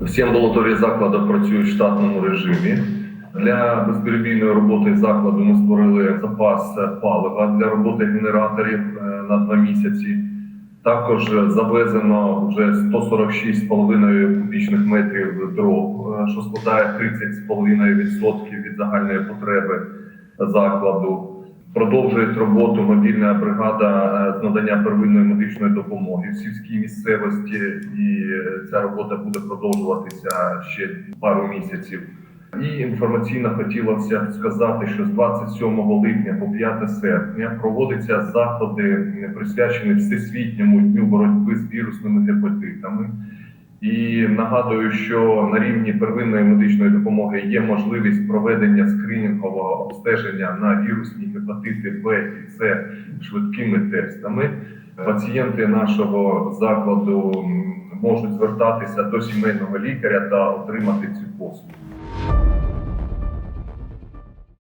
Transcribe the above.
Всі амбулаторії закладу працюють в штатному режимі. Для безперебійної роботи закладу ми створили запас палива для роботи генераторів е, на два місяці. Також завезено вже 146,5 кубічних метрів дров, е, що складає 30,5% від загальної потреби закладу. Продовжує роботу мобільна бригада е, з надання первинної медичної допомоги в сільській місцевості, і е, ця робота буде продовжуватися ще пару місяців. І інформаційно хотілося сказати, що з 27 липня по 5 серпня проводяться заходи, присвячені всесвітньому дню боротьби з вірусними гепатитами. І нагадую, що на рівні первинної медичної допомоги є можливість проведення скринінгового обстеження на вірусні гепатити Б і С швидкими тестами. Пацієнти нашого закладу можуть звертатися до сімейного лікаря та отримати цю послугу.